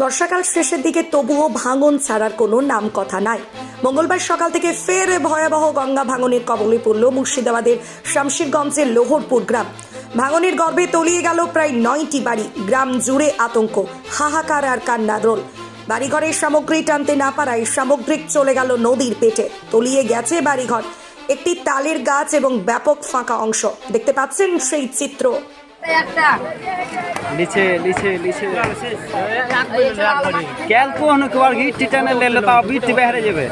বর্ষাকাল শেষের দিকে তবুও ভাঙন ছাড়ার কোনো নাম কথা নাই। মঙ্গলবার সকাল থেকে ফের ভয়াবহ গঙ্গা ভাঙনের কবলে পড়ল মুর্শিদাবাদের শামশিরগঞ্জের লোহরপুর গ্রাম। ভাঙনের গর্ভে তলিয়ে গেল প্রায় নয়টি বাড়ি। গ্রাম জুড়ে আতঙ্ক, হাহাকার আর কান্নার রোল। বাড়িঘরের সামগ্রী টানতে না পারায় সামগ্রিক চলে গেল নদীর পেটে। তলিয়ে গেছে বাড়িঘর। একটি তালের গাছ এবং ব্যাপক ফাঁকা অংশ। দেখতে পাচ্ছেন সেই চিত্র। একটা। লিছে লিছে লিছে কেল কোন কবার গি টিটানে লেলে তা বিট বেহরে যাবে।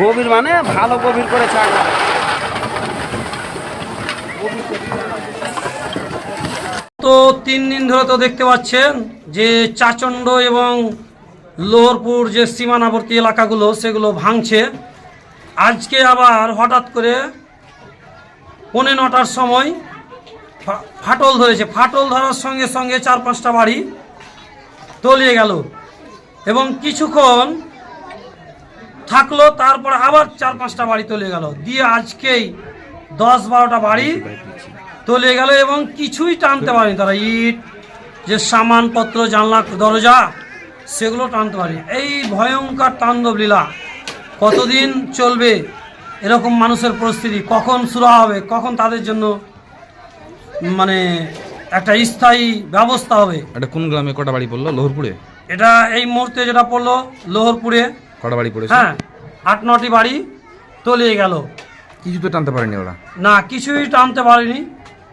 গভীর মানে ভালো গভীর করে তো তিন দিন ধরে তো দেখতে পাচ্ছেন যে চাচণ্ড এবং লোহরপুর যে সীমানাবর্তী এলাকাগুলো সেগুলো ভাঙছে। আজকে আবার হঠাৎ করে পৌনে নটার সময় ফাটল ধরেছে। ফাটল ধরার সঙ্গে সঙ্গে চার পাঁচটা বাড়ি তলিয়ে গেল এবং কিছুক্ষণ থাকল, তারপর আবার চার পাঁচটা বাড়ি তলিয়ে গেল। দিয়ে আজকেই দশ বারোটা বাড়ি তলিয়ে গেল এবং কিছুই টানতে পারেনি তারা। ইট, যে সামানপত্র, জানলা, দরজা, সেগুলো টানতে পারেনি। এই ভয়ঙ্কর তাণ্ডব লীলা কতদিন চলবে? এরকম মানুষের পরিস্থিতি। কখন শুরু হবে? কখন তাদের জন্য মানে একটা স্থায়ী ব্যবস্থা হবে? এটা কোন গ্রামে কটা বাড়ি পড়ল? লোহরপুরে? এটা এই মুহূর্তে যেটা পড়ল লোহরপুরে। কটা বাড়ি পড়েছে? হ্যাঁ আট নটি বাড়ি তলিয়ে গেল। কিছু তো টানতে পারেনি ওরা। না কিছুই টানতে পারেনি।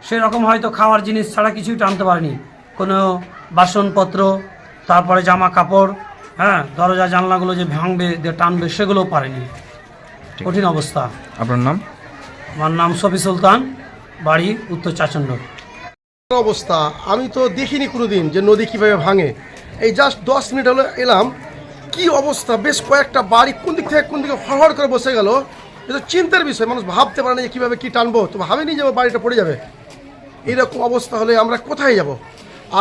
সেরকম হয়তো খাওয়ার জিনিস ছাড়া কিছুই টানতে পারেনি। কোনো বাসনপত্র তারপরে জামা কাপড় হ্যাঁ দরজা জানলাগুলো যে ভাঙবে যে টানবে সেগুলোও পারেনি। কঠিন অবস্থা। আপনার নাম? আমার নাম সফি সুলতান বাড়ি উত্তর চাচণ্ড। অবস্থা? আমি তো দেখিনি কোনোদিন যে নদী কীভাবে ভাঙে। এই জাস্ট দশ মিনিট হলো এলাম। কি অবস্থা? বেশ কয়েকটা বাড়ি কোন দিক থেকে কোন দিকে হড়হড় করে বসে গেল। এটা চিন্তার বিষয় মানুষ ভাবতে পারে না যে কীভাবে কী টানবো। তো ভাবেনি যে বাড়িটা পড়ে যাবে। এইরকম অবস্থা হলে আমরা কোথায় যাব?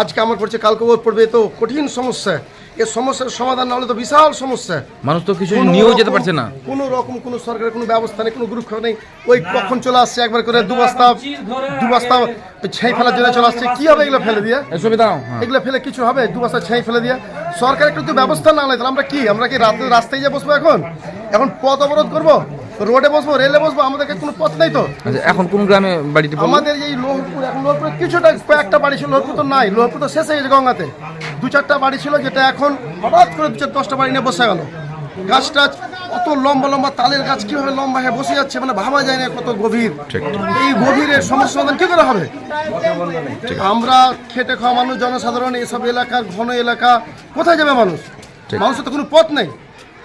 আজকে আমার পড়ছে কালকে ওর পড়বে তো কঠিন সমস্যা। এর সমস্যার সমাধান না হলে তো বিশাল সমস্যা। মানুষ তো কিছু নিয়েও যেতে পারছে না। কোনো রকম কোনো সরকারের কোনো ব্যবস্থা নেই কোনো গ্রুপ নেই। ওই কখন চলে আসছে একবার করে দু বস্তা দু বস্তা ছাই ফেলার জন্য চলে আসছে। কি হবে এগুলো ফেলে দিয়ে? সুবিধা হ্যাঁ। এগুলো ফেলে কিছু হবে? দু বস্তা ছাই ফেলে দিয়ে। সরকার একটু তো ব্যবস্থা না নেয় তাহলে আমরা কি? আমরা কি রাতে রাস্তায় যে বসবো এখন? এখন পথ অবরোধ করব? রোডে বসবো রেলে বসবো আমাদেরকে কোনো পথ নেই তো। আচ্ছা এখন কোন গ্রামে বাড়িটি পড়ল আমাদের এই লোহপুর এখন লোহপুরে কিছুটা কয়েকটা বাড়ি ছিল লোহপুর তো নাই লোহপুর তো শেষ হয়ে গেছে গঙ্গাতে। দু চারটা বাড়ি ছিল যেটা এখন হঠাৎ করে দু চার দশটা বাড়ি নিয়ে বসে গেল। গাছ টাছ অত লম্বা লম্বা তালের গাছ কীভাবে লম্বা হয়ে বসে যাচ্ছে মানে ভাবা যায় না কত গভীর। ঠিক। এই গভীরের সমস্যা সমাধান কি করে হবে? আমরা খেটে খাওয়া মানুষ জনসাধারণ এসব এলাকার ঘন এলাকা কোথায় যাবে মানুষ? মানুষের তো কোনো পথ নেই।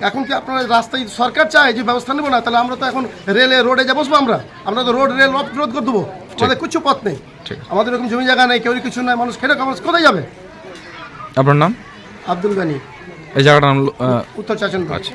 এখন কি আপনারা রাস্তায় সরকার চায় যে ব্যবস্থা নেব না? তাহলে আমরা তো এখন রেলে রোডে যা বসবো আমরা। আমরা তো রোড রেল রোধ করে দেবো। আমাদের কিছু পথ নেই। আমাদের এরকম জমি জায়গা নেই কেউ কিছু নাই মানুষ খেটে মানুষ কোথায় যাবে? আপনার নাম? আব্দুল গানি। এই জায়গাটার নাম উত্তর চাচন আচ্ছা।